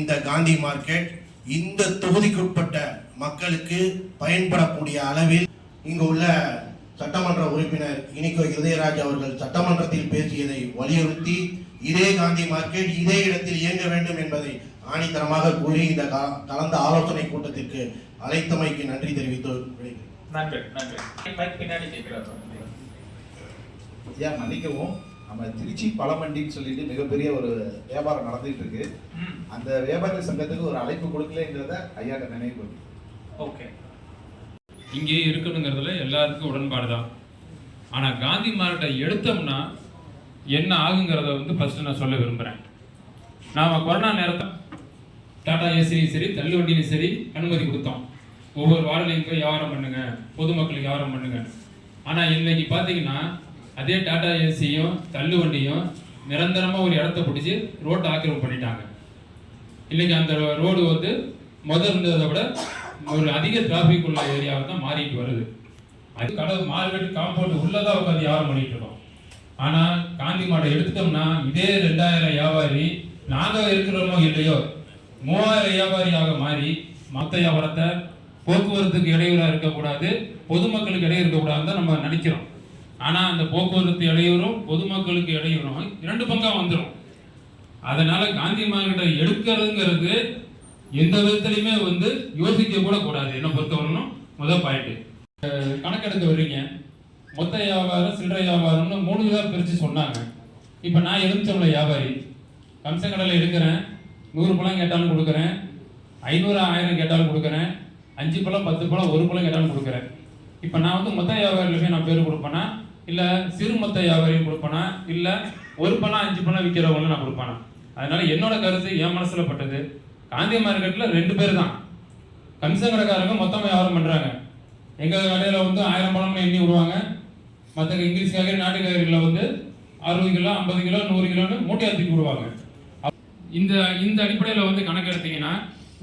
இந்த காந்தி மார்க்கெட் இந்த தொகுதிக்குட்பட்ட மக்களுக்கு பயன்படக்கூடிய அளவில் இங்கு உள்ள சட்டமன்ற உறுப்பினர் இனிக்கோ இருதயராஜ் அவர்கள் சட்டமன்றத்தில் பேசியதை வலியுறுத்தி இதே காந்தி மார்க்கெட் இதே இடத்தில் இயங்க வேண்டும் என்பதை ஆணித்தரமாக கூறி இந்த கலந்த ஆலோசனை கூட்டத்திற்கு அழைத்தமைக்கு நன்றி தெரிவித்து. நன்றி நன்றி. பின்னாடி மன்னிக்கவும்? நம்ம திருச்சி பழமண்டின்னு சொல்லிட்டு மிகப்பெரிய ஒரு வியாபாரம் நடந்துட்டு இருக்கு அந்த வியாபாரி சங்கத்துக்கு ஒரு அழைப்பு கொடுக்கலங்கிறத ஐயாட்ட நினைவு. ஓகே. இங்கேயே இருக்கணுங்கிறதுல எல்லாருக்கும் உடன்பாடு தான். ஆனால் காந்தி மார்க்கெட்டை எடுத்தோம்னா என்ன ஆகுங்கிறத வந்து ஃபர்ஸ்ட் நான் சொல்ல விரும்புகிறேன் நாம் கொரோனா நேரத்தில் டாடா ஏசிலையும் சரி தள்ளுவண்டிலையும் சரி அனுமதி கொடுத்தோம். ஒவ்வொரு வார்டுலையும் போய் வியாபாரம் பண்ணுங்க பொதுமக்களுக்கு வியாபாரம் பண்ணுங்க. ஆனால் இன்னைக்கு பார்த்தீங்கன்னா அதே டாடா ஏசியும் தள்ளுவண்டியும் நிரந்தரமாக ஒரு இடத்த பிடிச்சி ரோட்டை ஆக்கிரமிப்பு பண்ணிட்டாங்க. இன்றைக்கி அந்த ரோடு வந்து முதல் இருந்ததை விட ஒரு அதிக டிராஃபிக் உள்ள ஏரியாவை தான் மாறிட்டு வருது. அது கடை மார்க்கெட் காம்பவுண்ட் உள்ளதாக உட்காந்து வியாபாரம் பண்ணிட்டு இருக்கோம். ஆனால் காந்தி மாடை எடுத்துட்டோம்னா இதே ரெண்டாயிரம் வியாபாரி நாங்கள் இருக்கிறோமோ இல்லையோ மூவாயிரம் வியாபாரியாக மாறி மொத்த வியாபாரத்தை போக்குவரத்துக்கு இடையூறாக இருக்கக்கூடாது பொதுமக்களுக்கு இடையே இருக்கக்கூடாதுன்னு தான் நம்ம நினைக்கிறோம். ஆனா அந்த போக்குவரத்து இடையூறும் பொதுமக்களுக்கு இடையூறும் இரண்டு பங்காக வந்துடும் அதனால காந்தி மார்க்கெட்டை எடுக்கிறதுங்கிறது எந்த விதத்துலையுமே வந்து யோசிக்க கூட கூடாது. என்ன பொறுத்தவரணும் முதல் பாயிண்ட் கணக்கெடுக்க வர்றீங்க. மொத்த வியாபாரம் சில்லறை வியாபாரம்னு மூணு இதாக பிரித்து சொன்னாங்க. இப்போ நான் எலுமிச்சம்பள வியாபாரி. கம்சங்கடலை எடுக்கிறேன். நூறு பழம் கேட்டாலும் கொடுக்குறேன். ஐநூறு ஆயிரம் கேட்டாலும் கொடுக்குறேன். அஞ்சு பழம் பத்து பழம் ஒரு பழம் கேட்டாலும் கொடுக்குறேன். இப்போ நான் வந்து மொத்த வியாபாரியில் போய் நான் பேர் கொடுப்பேன்னா இல்லை சிறு மொத்த வியாபாரியும் கொடுப்பானா? இல்லை ஒரு பணம் அஞ்சு பணம் விற்கிறவங்களும் நான் கொடுப்பானா? அதனால என்னோட கருத்து என் மனசில் பட்டது. காந்தி மார்க்கெட்டில் ரெண்டு பேர் தான். கமிஷன் கடைக்காரங்க மொத்தமாக வியாபாரம் பண்ணுறாங்க எங்கள் கடையில் வந்து ஆயிரம் பழம்னு எண்ணி விடுவாங்க. மற்ற இங்கிலீஷ் காய்கறி நாட்டு காய்கறிகளை வந்து அறுபது கிலோ ஐம்பது கிலோ நூறு கிலோன்னு மூட்டை தூக்கி விடுவாங்க. இந்த இந்த அடிப்படையில் வந்து கணக்கு எடுத்தீங்கன்னா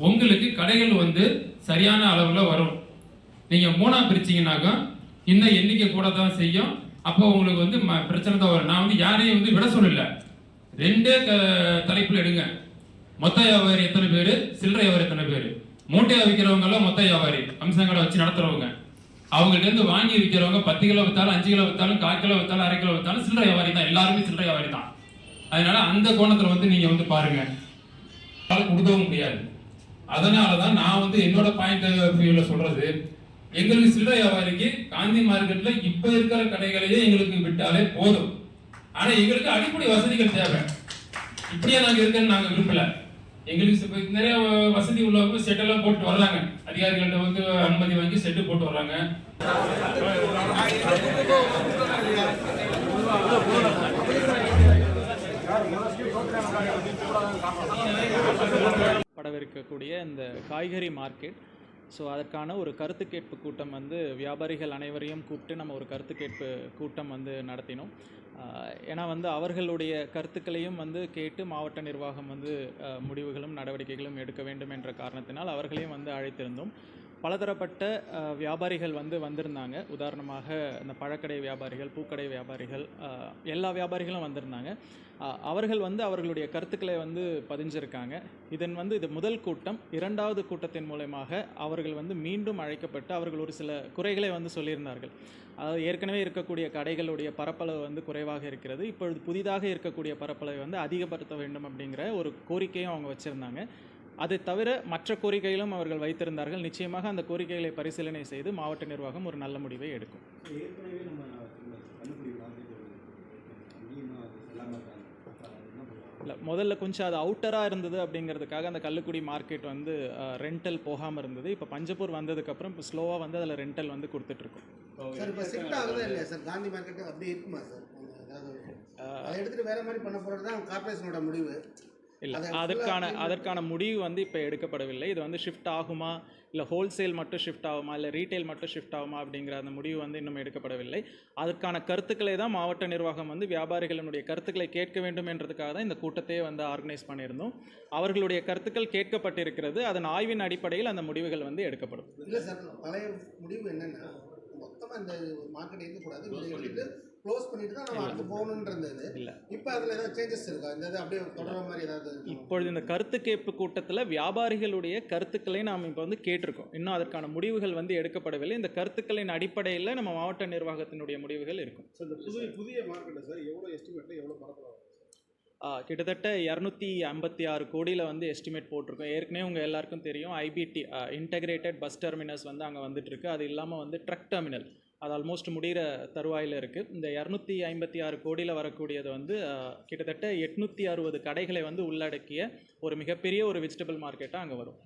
உங்களுக்கு கடைகள் வந்து சரியான அளவில் வரும். நீங்கள் மூணாக பிரிச்சீங்கன்னாக்கா இந்த எண்ணிக்கை கூட தான் செய்யும். அப்போ உங்களுக்கு வந்து ம- பிரச்சனை தான் வரும் நான் வந்து யாரையும் வந்து விட சொல்லல. ரெண்டே தலைப்பில் எடுங்க. மொத்த வியாபாரி எத்தனை பேர்? சில்லறை வியாபாரி எத்தனை பேர்? மூட்டையாக விற்கிறவங்க எல்லாம் மொத்த வியாபாரி அம்சங்களை வச்சு நடத்துறவங்க. அவங்கள்ட்ட இருந்து வாங்கி விற்கிறவங்க பத்து கிலோ வித்தாலும் அஞ்சு கிலோ வித்தாலும் கால் கிலோ வித்தாலும் அரை கிலோ வித்தாலும் சில்லறை வியாபாரி தான். எல்லாருமே சில்லறை வியாபாரி தான். அதனால அந்த கோணத்தில் வந்து நீங்கள் வந்து பாருங்க. கொடுக்கவும் முடியாது. அதனால தான் நான் வந்து என்னோட பாயிண்ட் வியூல சொல்றது எங்களுக்கு சில்லறை வியாபாரிக்கு காந்தி மார்க்கெட்ல இப்ப இருக்கிற கடைகளையே எங்களுக்கு விட்டாலே போதும். ஆனா எங்களுக்கு அடிப்படை வசதிகள் தேவை. இப்படியே நாங்க இருக்கன்னு நாங்க விரும்பல. எங்களுக்கு நிறைய வசதி உள்ளவங்க செட் எல்லாம் போட்டு வர்றாங்க. அதிகாரிகள்ட்ட வந்து அனுமதி வாங்கி செட்டு போட்டு வர்றாங்க. படவிருக்கக்கூடிய இந்த காய்கறி மார்க்கெட். ஸோ அதற்கான ஒரு கருத்து கேட்பு கூட்டம் வந்து வியாபாரிகள் அனைவரையும் கூப்பிட்டு நம்ம ஒரு கருத்து கேட்பு கூட்டம் வந்து நடத்தினோம். ஏன்னா வந்து அவர்களுடைய கருத்துக்களையும் வந்து கேட்டு மாவட்ட நிர்வாகம் வந்து முடிவுகளும் நடவடிக்கைகளும் எடுக்க வேண்டும் என்ற காரணத்தினால் அவர்களையும் வந்து அழைத்திருந்தோம். பலதரப்பட்ட வியாபாரிகள் வந்து வந்திருந்தாங்க. உதாரணமாக இந்த பழக்கடை வியாபாரிகள் பூக்கடை வியாபாரிகள் எல்லா வியாபாரிகளும் வந்திருந்தாங்க. அவர்கள் வந்து அவர்களுடைய கருத்துக்களை வந்து பதிஞ்சிருக்காங்க. இதன் வந்து இது முதல் கூட்டம். இரண்டாவது கூட்டத்தின் மூலயமாக அவர்கள் வந்து மீண்டும் அழைக்கப்பட்டு அவர்கள் ஒரு சில குறைகளை வந்து சொல்லியிருந்தார்கள். அதாவது ஏற்கனவே இருக்கக்கூடிய கடைகளுடைய பரப்பளவு வந்து குறைவாக இருக்கிறது. இப்பொழுது புதிதாக இருக்கக்கூடிய பரப்பளவை வந்து அதிகப்படுத்த வேண்டும் அப்படிங்கிற ஒரு கோரிக்கையும் அவங்க வச்சுருந்தாங்க. அதை தவிர மற்ற கோரிக்கைகளும் அவர்கள் வைத்திருந்தார்கள். நிச்சயமாக அந்த கோரிக்கைகளை பரிசீலனை செய்து மாவட்ட நிர்வாகம் ஒரு நல்ல முடிவை எடுக்கும். இல்லை முதல்ல கொஞ்சம் அது அவுட்டராக இருந்தது அப்படிங்கிறதுக்காக அந்த கள்ளுக்குடி மார்க்கெட் வந்து ரெண்டல் போகாமல் இருந்தது. இப்போ பஞ்சப்பூர் வந்ததுக்கப்புறம் இப்போ ஸ்லோவாக வந்து அதில் ரெண்டல் வந்து கொடுத்துட்ருக்கோம் சார் இப்போ ஷிஃப்ட் ஆகுதா இல்லையா சார்? காந்தி மார்க்கெட்டு அப்படியே இருக்குமா சார்? அதை எடுத்துகிட்டு வேற மாதிரி பண்ண போகிறது தான் கார்பரேஷனோட முடிவு. இல்லை. அதை அதற்கான அதற்கான முடிவு வந்து இப்போ எடுக்கப்படவில்லை. இது வந்து ஷிஃப்ட் ஆகுமா? இல்லை ஹோல்சேல் மட்டும் ஷிஃப்ட் ஆகுமா? இல்லை ரீட்டைல் மட்டும் ஷிஃப்ட் ஆகுமா? அப்படிங்கிற அந்த முடிவு வந்து இன்னும் எடுக்கப்படவில்லை. அதற்கான கருத்துக்களை தான் மாவட்ட நிர்வாகம் வந்து வியாபாரிகளினுடைய கருத்துக்களை கேட்க வேண்டும் என்றதுக்காக தான் இந்த கூட்டத்தையே வந்து ஆர்கனைஸ் பண்ணியிருந்தோம். அவர்களுடைய கருத்துக்கள் கேட்கப்பட்டிருக்கிறது. அதன் ஆய்வின் அடிப்படையில் அந்த முடிவுகள் வந்து எடுக்கப்படும். இல்லை சார் பழைய முடிவு என்னன்னா மொத்தமாக இந்த மார்க்கெட் இருக்கக்கூடாது க்ளோஸ் பண்ணிட்டு தான் நம்ம அடுத்து போகணுன்றது இல்லை. இப்போ அதில் ஏதாவது சேஞ்சஸ் இருக்கா? இந்த இது அப்படியே தொடர மாதிரி ஏதாவது இப்பொழுது இந்த கருத்து கேட்பு கூட்டத்தில் வியாபாரிகளுடைய கருத்துக்களை நாம் இப்போ வந்து கேட்டிருக்கோம். இன்னும் அதற்கான முடிவுகள் வந்து எடுக்கப்படவில்லை. இந்த கருத்துக்களின் அடிப்படையில் நம்ம மாவட்ட நிர்வாகத்தினுடைய முடிவுகள் இருக்கும். சார் இந்த புதிய புதிய மார்க்கெட்டை சார் எவ்வளோ எஸ்டிமேட்டில் எவ்வளோ பரப்பலாம் ஆ, கிட்டத்தட்ட இரநூத்தி ஐம்பத்தி ஆறு கோடியில் வந்து எஸ்டிமேட் போட்டிருக்கோம். ஏற்கனவே உங்கள் எல்லாருக்கும் தெரியும். ஐபிடி இன்டகிரேட்டட் பஸ் டெர்மினஸ் வந்து அங்கே வந்துட்டுருக்கு அது இல்லாமல் வந்து ட்ரக் டெர்மினல் அது ஆல்மோஸ்ட் முடிகிற தருவாயில் இருக்குது இந்த இரநூத்தி ஐம்பத்தி ஆறு கோடியில் வரக்கூடியது வந்து கிட்டத்தட்ட எட்நூற்றி அறுபது கடைகளை வந்து உள்ளடக்கிய ஒரு மிகப்பெரிய ஒரு வெஜிடபிள் மார்க்கெட்டாக அங்கே வரும்.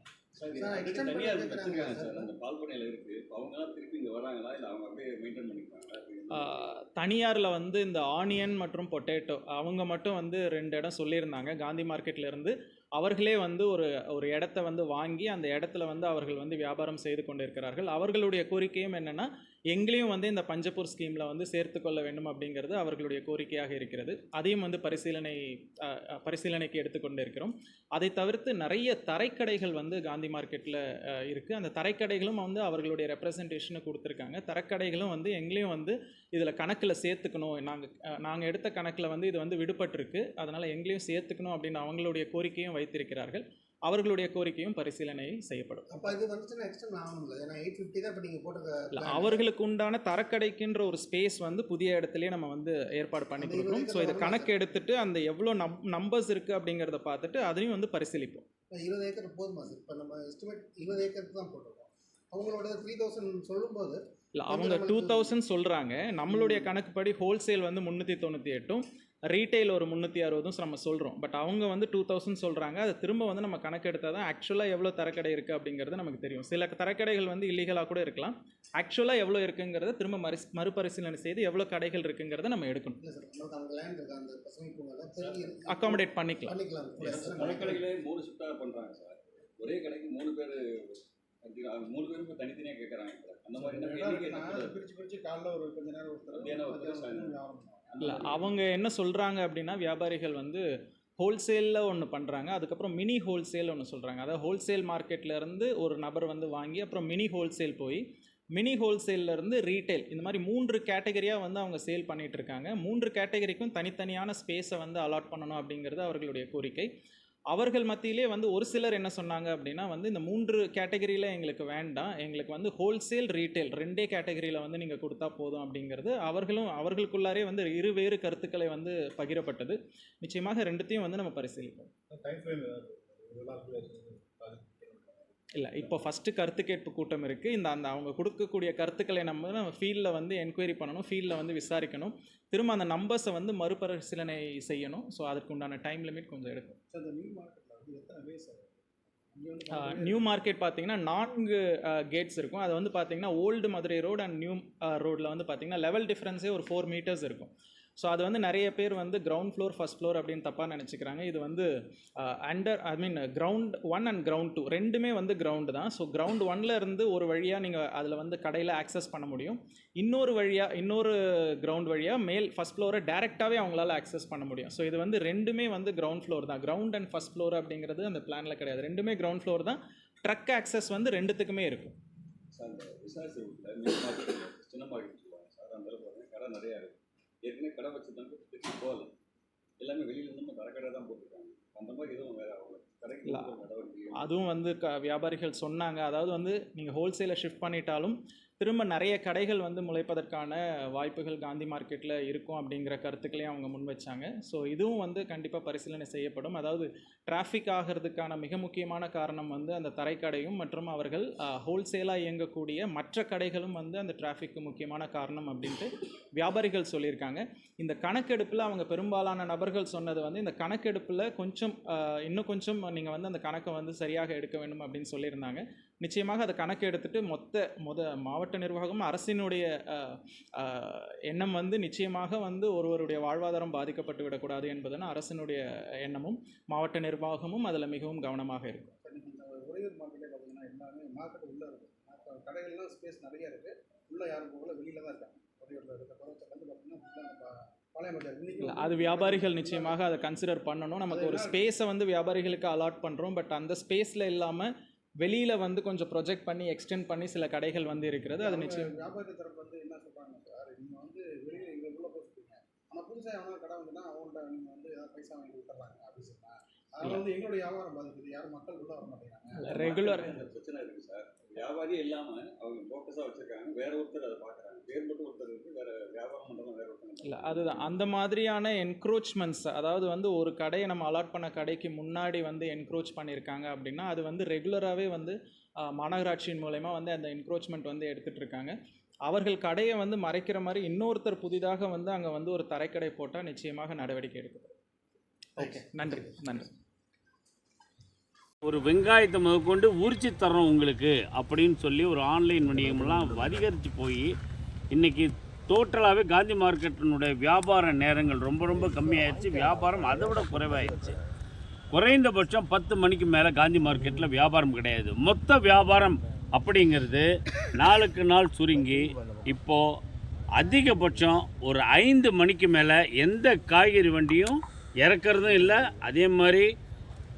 தனியாரில் வந்து இந்த ஆனியன் மற்றும் பொட்டேட்டோ அவங்க மட்டும் வந்து ரெண்டு இடம் சொல்லியிருந்தாங்க. காந்தி மார்க்கெட்ல இருந்து அவர்களே வந்து ஒரு ஒரு இடத்த வந்து வாங்கி அந்த இடத்துல வந்து அவர்கள் வந்து வியாபாரம் செய்து கொண்டிருக்கிறார்கள். அவர்களுடைய கோரிக்கையும் என்னென்னா எங்களையும் வந்து இந்த பஞ்சப்பூர் ஸ்கீமில் வந்து சேர்த்து கொள்ள வேண்டும் அப்படிங்கிறது அவர்களுடைய கோரிக்கையாக இருக்கிறது. அதையும் வந்து பரிசீலனை பரிசீலனைக்கு எடுத்துக்கொண்டு இருக்கிறோம் அதை தவிர்த்து நிறைய தரைக்கடைகள் வந்து காந்தி மார்க்கெட்டில் இருக்குது அந்த தரைக்கடைகளும் வந்து அவர்களுடைய ரெப்ரசன்டேஷனை கொடுத்துருக்காங்க. தரைக்கடைகளும் வந்து எங்களையும் வந்து இதில் கணக்கில் சேர்த்துக்கணும். நாங்கள் நாங்கள் எடுத்த கணக்கில் வந்து இது வந்து விடுபட்டிருக்கு. அதனால் எங்களையும் சேர்த்துக்கணும் அப்படின்னு அவங்களுடைய கோரிக்கையும் வைத்திருக்கிறார்கள். அவர்களுடைய கோரிக்கையும் பரிசீலனை செய்யப்படும். அப்போ இது வந்துச்சுன்னா எக்ஸ்டெண்ட் ஆகணும்ல. ஏன்னா எயிட் ஃபிஃப்டி தான் இப்போ நீங்கள் அவர்களுக்கு உண்டான தரக்கடைக்குன்ற ஒரு ஸ்பேஸ் வந்து புதிய இடத்துலயே நம்ம வந்து ஏற்பாடு பண்ணி கொடுக்குறோம் ஸோ இதை கணக்கு எடுத்துட்டு அந்த எவ்வளோ நம் நம்பர்ஸ் இருக்குது அப்படிங்கிறத பார்த்துட்டு அதையும் வந்து பரிசீலிப்போம். இருபது ஏக்கர் போதுமா சார் இப்போ நம்ம எஸ்டிமேட் இருபது ஏக்கருக்கு தான் போட்டிருக்கோம். அவங்களோட த்ரீ தௌசண்ட் சொல்லும்போது இல்லை அவங்க டூ தௌசண்ட் சொல்கிறாங்க நம்மளுடைய கணக்குப்படி ஹோல்சேல் வந்து முந்நூற்றி தொண்ணூற்றி எட்டும். ரீட்டைல் ஒரு முந்நூற்றி அறுபதும் நம்ம சொல்கிறோம் பட் அவங்க வந்து டூ தௌசண்ட் சொல்கிறாங்க அதை திரும்ப வந்து நம்ம கணக்கு எடுத்தால் தான் ஆக்சுவலாக எவ்வளோ தரக்கடை இருக்குது அப்படிங்கிறது நமக்கு தெரியும். சில தரக்கடைகள் வந்து இல்லீகலாக கூட இருக்கலாம். ஆக்சுவலாக எவ்வளோ இருக்குங்கிறத திரும்ப மறு மறுபரிசீலனை செய்து எவ்வளோ கடைகள் இருக்குங்கிறத நம்ம எடுக்கணும். அகாமடேட் பண்ணிக்கலாம். பண்ணிக்கலாம். கடைக்கடைகளே மூணு ஷிஃப்டாக பண்றாங்க சார். ஒரே கடைக்கு மூணு பேர் மூணு பேரும் இப்போ தனித்தனியாக கேட்குறாங்க அந்த மாதிரி. பிரிச்சு பிரிச்சு காலைல ஒரு கொஞ்ச நேரம் ஒருத்தர் இல்லை அவங்க என்ன சொல்கிறாங்க அப்படின்னா வியாபாரிகள் வந்து ஹோல்சேலில் ஒன்று பண்ணுறாங்க அதுக்கப்புறம் மினி ஹோல்சேல் ஒன்று சொல்கிறாங்க அதாவது ஹோல்சேல் மார்க்கெட்ல இருந்து ஒரு நபர் வந்து வாங்கி அப்புறம் மினி ஹோல்சேல் போய் மினி ஹோல்சேல்ல இருந்து ரீட்டைல் இந்த மாதிரி மூன்று கேட்டகரியாக வந்து அவங்க சேல் பண்ணிட்டு இருக்காங்க. மூன்று கேட்டகரிக்கும் தனித்தனியான ஸ்பேஸை வந்து அலாட் பண்ணணும் அப்படிங்கிறது அவர்களுடைய கோரிக்கை. அவர்கள் மத்தியிலே வந்து ஒரு சிலர் என்ன சொன்னாங்க அப்படின்னா வந்து இந்த மூன்று கேட்டகரியில் எங்களுக்கு வேண்டாம். எங்களுக்கு வந்து ஹோல்சேல் ரீட்டைல் ரெண்டே கேட்டகரியில் வந்து நீங்கள் கொடுத்தா போதும் அப்படிங்கிறது அவர்களும் அவர்களுக்குள்ளாரே வந்து இருவேறு கருத்துக்களை வந்து பகிரப்பட்டது. நிச்சயமாக ரெண்டுத்தையும் வந்து நம்ம பரிசீலிப்போம். இல்லை இப்போ ஃபஸ்ட்டு கருத்து கேட்பு கூட்டம் இருக்குது இந்த அந்த அவங்க கொடுக்கக்கூடிய கருத்துக்களை நம்ம நம்ம ஃபீல்டில் வந்து என்கொயரி பண்ணணும் ஃபீல்டில் வந்து விசாரிக்கணும். திரும்ப அந்த நம்பர்ஸை வந்து மறுபரிசீலனை செய்யணும். ஸோ அதுக்கு உண்டான டைம் லிமிட் கொஞ்சம் எடுக்கும். நியூ மார்க்கெட் பார்த்தீங்கன்னா நான்கு கேட்ஸ் இருக்கும். அது வந்து பார்த்தீங்கன்னா old Madurai road and new ரோட்டில் வந்து பார்த்தீங்கன்னா லெவல் டிஃப்ரென்ஸே ஒரு ஃபோர் மீட்டர்ஸ் இருக்கும். ஸோ அது வந்து நிறைய பேர் வந்து கிரவுண்ட் ஃப்ளோர் ஃபஸ்ட் ஃப்ளோர் அப்படின்னு தப்பாக நினச்சிக்கிறாங்க. இது வந்து under I mean ground one and ground two ரெண்டுமே வந்து கிரவுண்டு தான். ஸோ கிரவுண்ட் ஒன்ல இருந்து ஒரு வழியாக நீங்கள் அதில் வந்து கடையில் ஆக்சஸ் பண்ண முடியும். இன்னொரு வழியாக இன்னொரு கிரவுண்ட் வழியாக மேல் ஃபஸ்ட் ஃப்ளோரை டேரெக்டாகவே அவங்களால ஆக்சஸ் பண்ண முடியும். ஸோ இது வந்து ரெண்டுமே வந்து கிரவுண்ட் ஃப்ளோர் தான். கிரவுண்ட் அண்ட் ஃபஸ்ட் ஃப்ளோர் அப்படிங்கிறது அந்த பிளானில் கிடையாது. ரெண்டுமே கிரவுண்ட் ஃப்ளோர் தான். ட்ரக் ஆக்சஸ் வந்து ரெண்டுத்துக்குமே இருக்கும். சார் சின்ன மார்க்கெட் சொல்லுவாங்க சார் அந்த கடை நிறையா இருக்குது ஏற்கனவே கடை வச்சுருந்தாங்க திருச்சி போகல. எல்லாமே வெளியிலேருந்து நம்ம தரக்கடை தான் போட்டிருக்காங்க. அந்த மாதிரி எதுவும் வேறு அவங்க கடைக்கு அதுவும் வந்து க வியாபாரிகள் சொன்னாங்க. அதாவது வந்து நீங்கள் ஹோல்சேலை ஷிஃப்ட் பண்ணிட்டாலும் திரும்ப நிறைய கடைகள் வந்து முளைப்பதற்கான வாய்ப்புகள் காந்தி மார்க்கெட்டில் இருக்கும் அப்படிங்கிற கருத்துக்களையும் அவங்க முன் வச்சாங்க. ஸோ இதுவும் வந்து கண்டிப்பாக பரிசீலனை செய்யப்படும். அதாவது டிராஃபிக் ஆகிறதுக்கான மிக முக்கியமான காரணம் வந்து அந்த தரைக்கடையும் மற்றும் அவர்கள் ஹோல்சேலாக இயங்கக்கூடிய மற்ற கடைகளும் வந்து அந்த டிராஃபிக்கு முக்கியமான காரணம் அப்படின்ட்டு வியாபாரிகள் சொல்லியிருக்காங்க. இந்த கணக்கெடுப்பில் அவங்க பெரும்பாலான நபர்கள் சொன்னது வந்து இந்த கணக்கெடுப்பில் கொஞ்சம் இன்னும் கொஞ்சம் நீங்கள் வந்து அந்த கணக்கை வந்து சரியாக எடுக்க வேண்டும் அப்படின்னு சொல்லியிருந்தாங்க. நிச்சயமாக அதை கணக்கு எடுத்துட்டு மொத்த முத மாவட்ட நிர்வாகம் அரசினுடைய எண்ணம் வந்து நிச்சயமாக வந்து ஒருவருடைய வாழ்வாதாரம் பாதிக்கப்பட்டு விடக்கூடாது என்பதுன்னு அரசினுடைய எண்ணமும் மாவட்ட நிர்வாகமும் அதில் மிகவும் கவனமாக இருக்கும். இப்போ நீங்கள் இந்த உறையூர் மார்க்கெட்டே பார்த்தீங்கன்னா எல்லாமே மார்க்கெட் உள்ளே இருக்குது கடைகள்லாம் ஸ்பேஸ் நிறைய இருக்குது உள்ளே யாரும் போகல வெளியில் தான் இருக்காங்க. உறையூரில் பார்த்தீங்கன்னா அது வியாபாரிகள் நிச்சயமாக அதை கன்சிடர் பண்ணணும். நமக்கு ஒரு ஸ்பேஸை வந்து வியாபாரிகளுக்கு அலாட் பண்ணுறோம் பட் அந்த ஸ்பேஸில் இல்லாமல் வெளியில் வந்து கொஞ்சம் ப்ரொஜெக்ட் பண்ணி எக்ஸ்டெண்ட் பண்ணி சில கடைகள் வந்து இருக்கிறது. அது நிச்சயம். வியாபாரி தரப்பு வந்து என்ன சொல்கிறாங்க சார்? நீங்கள் வந்து வெளியில் இங்கே உள்ள போட்டுருக்கீங்க ஆனால் புதுசாக எவனா கடை வந்துன்னா அவங்கள்ட்ட நீங்கள் வந்து ஏதாவது பைசா வாங்கி கொடுத்துட்றாங்க ஆஃபீஸுக்கு அதனால வந்து எங்களுடைய வியாபாரம் பாதிக்குது யாரும் மக்கள் உள்ள வர மாட்டேங்கிறாங்க. ரெகுலர் இந்த பிரச்சனை இருக்கு சார். வியாபாரியே இல்லாம அவங்க ஃபோக்கஸா வச்சிருக்காங்க. வேற ஒருத்தர் அதை பாக்குறாங்க. மட்டும் ஒருத்தர் இருக்கு வேற வியாபாரம் பண்றவங்க வேற ஒருத்தர் இல்லை அதுதான். அந்த மாதிரியான என்க்ரோச்மெண்ட்ஸ் அதாவது வந்து ஒரு கடையை நம்ம அலாட் பண்ண கடைக்கு முன்னாடி வந்து என்க்ரோச் பண்ணியிருக்காங்க அப்படின்னா அது வந்து ரெகுலராகவே வந்து மாநகராட்சியின் மூலயமா வந்து அந்த என்க்ரோச்மெண்ட் வந்து எடுத்துகிட்டு இருக்காங்க அவர்கள் கடையை வந்து மறைக்கிற மாதிரி இன்னொருத்தர் புதிதாக வந்து அங்கே வந்து ஒரு தரைக்கடை போட்டால் நிச்சயமாக நடவடிக்கை எடுக்கப்படும். ஓகே நன்றி. நன்றி. ஒரு வெங்காயத்தை முதற்கொண்டு உரிச்சு தர்றோம் உங்களுக்கு அப்படின்னு சொல்லி ஒரு ஆன்லைன் வணிகமெல்லாம் அதிகரித்து போய் இன்றைக்கி டோட்டலாகவே காந்தி மார்க்கெட்டினுடைய வியாபார நேரங்கள் ரொம்ப ரொம்ப கம்மியாயிடுச்சு. வியாபாரம் அதை விட குறைவாயிடுச்சு. குறைந்தபட்சம் பத்து மணிக்கு மேலே காந்தி மார்க்கெட்டில் வியாபாரம் கிடையாது. மொத்த வியாபாரம் அப்படிங்கிறது நாளுக்கு நாள் சுருங்கி இப்போது அதிகபட்சம் ஒரு ஐந்து மணிக்கு மேலே எந்த காய்கறி வண்டியும் இறக்கறதும் இல்லை. அதே மாதிரி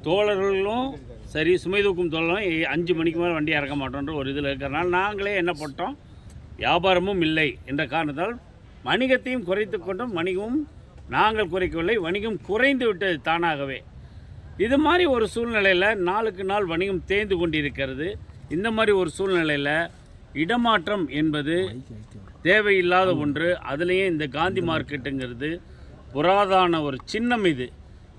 தோழர்களும் சரி சுமை தூக்கும் தோழரும் அஞ்சு மணிக்கு மேலே வண்டி இறக்க மாட்டோன்ற ஒரு இதில் இருக்கிறனால நாங்களே என்ன போட்டோம்? வியாபாரமும் இல்லை என்ற காரணத்தால் வணிகத்தையும் குறைத்து கொண்டும் வணிகமும் நாங்கள் குறைக்கவில்லை வணிகம் குறைந்து விட்டது தானாகவே. இது மாதிரி ஒரு சூழ்நிலையில் நாளுக்கு நாள் வணிகம் தேய்ந்து கொண்டிருக்கிறது. இந்த மாதிரி ஒரு சூழ்நிலையில் இடமாற்றம் என்பது தேவையில்லாத ஒன்று. அதுலேயே இந்த காந்தி மார்க்கெட்டுங்கிறது புராதான ஒரு சின்னம் இது.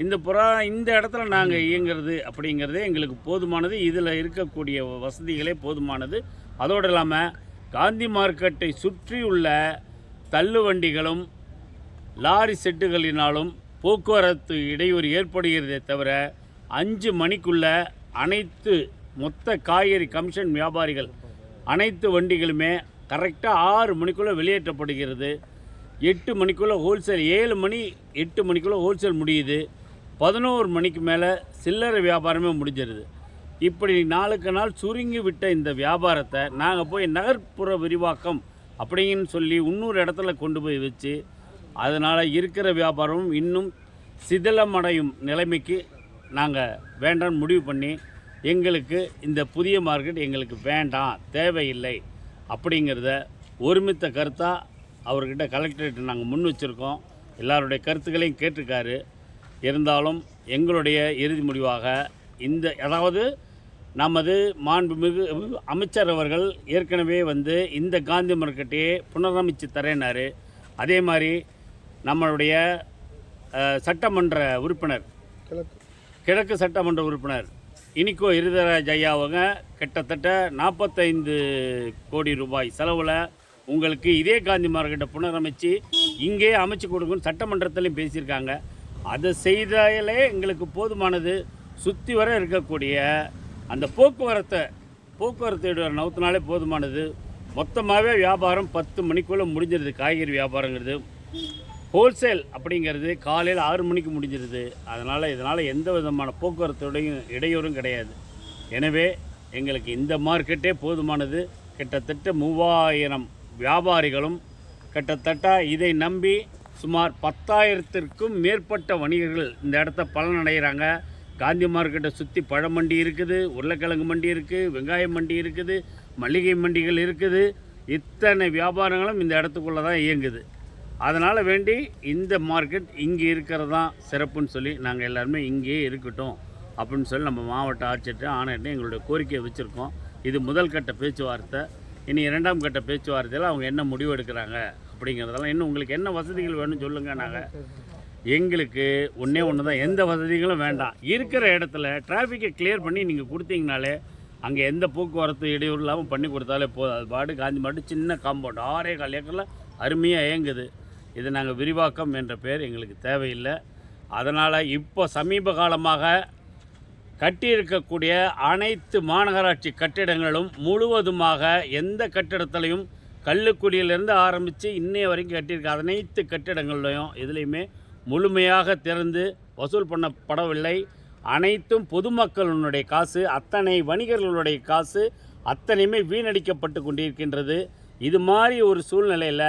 இந்த புறா இந்த இடத்துல நாங்கள் இயங்கிறது அப்படிங்கிறதே எங்களுக்கு போதுமானது. இதில் இருக்கக்கூடிய வசதிகளே போதுமானது. அதோடு இல்லாமல் காந்தி மார்க்கெட்டை சுற்றியுள்ள தள்ளுவண்டிகளும் லாரி செட்டுகளினாலும் போக்குவரத்து இடையூறு ஏற்படுகிறதே தவிர அஞ்சு மணிக்குள்ள அனைத்து மொத்த காய்கறி கமிஷன் வியாபாரிகள் அனைத்து வண்டிகளுமே கரெக்டாக ஆறு மணிக்குள்ளே வெளியேற்றப்படுகிறது. எட்டு மணிக்குள்ளே ஹோல்சேல் ஏழு மணி எட்டு மணிக்குள்ளே ஹோல்சேல் முடியுது. பதினோரு மணிக்கு மேலே சில்லறை வியாபாரமே முடிஞ்சிருது. இப்படி நாளுக்கு நாள் சுருங்கி விட்ட இந்த வியாபாரத்தை நாங்கள் போய் நகர்ப்புற விரிவாக்கம் அப்படின்னு சொல்லி இன்னொரு இடத்துல கொண்டு போய் வச்சு அதனால் இருக்கிற வியாபாரமும் இன்னும் சிதிலமடையும் நிலைமைக்கு நாங்கள் வேண்டாம்னு முடிவு பண்ணி எங்களுக்கு இந்த புதிய மார்க்கெட் எங்களுக்கு வேண்டாம் தேவையில்லை அப்படிங்கிறத ஒருமித்த கருத்தாக அவர்கிட்ட கலெக்டரேட் நாங்கள் முன் வச்சுருக்கோம். எல்லாருடைய கருத்துக்களையும் கேட்டிருக்காரு. இருந்தாலும் எங்களுடைய இறுதி முடிவாக இந்த அதாவது நமது மாண்புமிகு அமைச்சர் அவர்கள் ஏற்கனவே வந்து இந்த காந்தி மார்க்கெட்டையே புனரமைச்சு தரேனாரு அதே மாதிரி நம்மளுடைய சட்டமன்ற உறுப்பினர் கிழக்கு. சட்டமன்ற உறுப்பினர் இனிக்கோ இருதராஜ் ஐயா அவங்க கிட்டத்தட்ட நாற்பத்தைந்து கோடி ரூபாய் செலவில் உங்களுக்கு இதே காந்தி மார்க்கெட்டை புனரமைச்சு இங்கே அமைச்சு கொடுக்குன்னு சட்டமன்றத்திலையும் பேசியிருக்காங்க. அதை செய்தாலே எங்களுக்கு போதுமானது. சுற்றி வர இருக்கக்கூடிய அந்த போக்குவரத்தை போக்குவரத்து நவுத்தினாலே போதுமானது. மொத்தமாகவே வியாபாரம் பத்து மணிக்குள்ளே முடிஞ்சிருது காய்கறி வியாபாரங்கிறது. ஹோல்சேல் அப்படிங்கிறது காலையில் ஆறு மணிக்கு முடிஞ்சிருது. அதனால் இதனால் எந்த விதமான போக்குவரத்துடையும் இடையூறும் கிடையாது. எனவே எங்களுக்கு இந்த மார்க்கெட்டே போதுமானது. கிட்டத்தட்ட மூவாயிரம் வியாபாரிகளும் கிட்டத்தட்ட இதை நம்பி சுமார் பத்தாயிரத்திற்கும் மேற்பட்ட வணிகர்கள் இந்த இடத்த பலன் அடைகிறாங்க. காந்தி மார்க்கெட்டை சுற்றி பழமண்டி இருக்குது உருளைக்கிழங்கு மண்டி இருக்குது வெங்காய மண்டி இருக்குது மளிகை மண்டிகள் இருக்குது. இத்தனை வியாபாரங்களும் இந்த இடத்துக்குள்ளே தான் இயங்குது. அதனால் வேண்டி இந்த மார்க்கெட் இங்கே இருக்கிறது தான் சிறப்புன்னு சொல்லி நாங்கள் எல்லாருமே இங்கேயே இருக்கட்டும் அப்படின்னு சொல்லி நம்ம மாவட்ட ஆட்சியர்கிட்ட ஆணையிட்ட எங்களுடைய கோரிக்கையை வச்சுருக்கோம். இது முதல் கட்ட பேச்சுவார்த்தை. இனி இரண்டாம் கட்ட பேச்சுவார்த்தையில் அவங்க என்ன முடிவு எடுக்கிறாங்க? அப்படிங்கிறதெல்லாம் இன்னும் உங்களுக்கு என்ன வசதிகள் வேணும்னு சொல்லுங்கள் நாங்கள் எங்களுக்கு ஒன்றே ஒன்று தான் எந்த வசதிகளும் வேண்டாம். இருக்கிற இடத்துல டிராஃபிக்கை கிளியர் பண்ணி நீங்கள் கொடுத்தீங்கனாலே அங்கே எந்த போக்குவரத்து இடையூறு இல்லாமல் பண்ணி கொடுத்தாலே போதும். அது பாட்டு காந்தி மாட்டு சின்ன காம்பவுண்ட் ஆறே கால் ஏக்கரில் அருமையாக இயங்குது. இது நாங்கள் விரிவாக்கம் என்ற பேர் எங்களுக்கு தேவையில்லை. அதனால் இப்போ சமீப காலமாக கட்டியிருக்கக்கூடிய அனைத்து மாநகராட்சி கட்டிடங்களும் முழுவதுமாக எந்த கட்டிடத்திலையும் கல்லுக்குடியிலேருந்து ஆரம்பித்து இன்னைய வரைக்கும் கட்டியிருக்க. அனைத்து கட்டிடங்கள்லையும் எதுலேயுமே முழுமையாக திறந்து வசூல் பண்ணப்படவில்லை. அனைத்தும் பொதுமக்களுடைய காசு அத்தனை வணிகர்களுடைய காசு அத்தனையுமே வீணடிக்கப்பட்டு கொண்டிருக்கின்றது. இது மாதிரி ஒரு சூழ்நிலையில்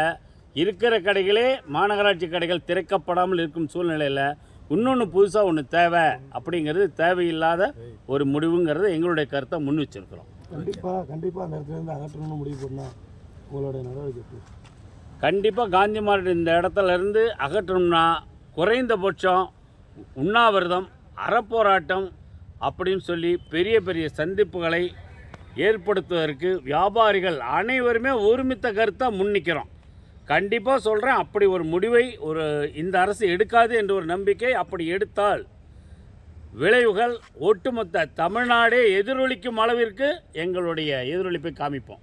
இருக்கிற கடைகளே மாநகராட்சி கடைகள் திறக்கப்படாமல் இருக்கும் சூழ்நிலையில் இன்னொன்று புதுசாக ஒன்று தேவை அப்படிங்கிறது தேவையில்லாத ஒரு முடிவுங்கிறது எங்களுடைய கருத்தை முன் வச்சிருக்கிறோம். கண்டிப்பாக கண்டிப்பாக அந்த இடத்துலேருந்து அகற்றணும்னு முடிவு பண்ணால் உங்களுடைய நடவடிக்கை கண்டிப்பாக காந்தி மார்க்கெட் இந்த இடத்துல இருந்து அகற்றணும்னா குறைந்தபட்சம் உண்ணாவிரதம் அறப்போராட்டம் அப்படின்னு சொல்லி பெரிய பெரிய சந்திப்புகளை ஏற்படுத்துவதற்கு வியாபாரிகள் அனைவருமே ஒருமித்த கருத்தாக முன்னிக்கிறோம். கண்டிப்பாக சொல்கிறேன் அப்படி ஒரு முடிவை ஒரு இந்த அரசு எடுக்காது என்ற ஒரு நம்பிக்கை அப்படி எடுத்தால் விளைவுகள் ஒட்டுமொத்த தமிழ்நாடே எதிரொலிக்கும் அளவிற்கு எங்களுடைய எதிரொலிப்பை காமிப்போம்.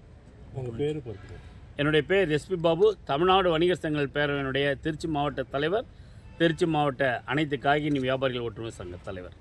உங்கள் பேர் பொறுத்து என்னுடைய பேர் எஸ்பி பாபு. தமிழ்நாடு வணிகர் சங்கங்கள் பேரவையினுடைய திருச்சி மாவட்ட தலைவர் திருச்சி மாவட்ட அனைத்து காய்கனி வியாபாரிகள் ஒற்றுமை சங்க தலைவர்.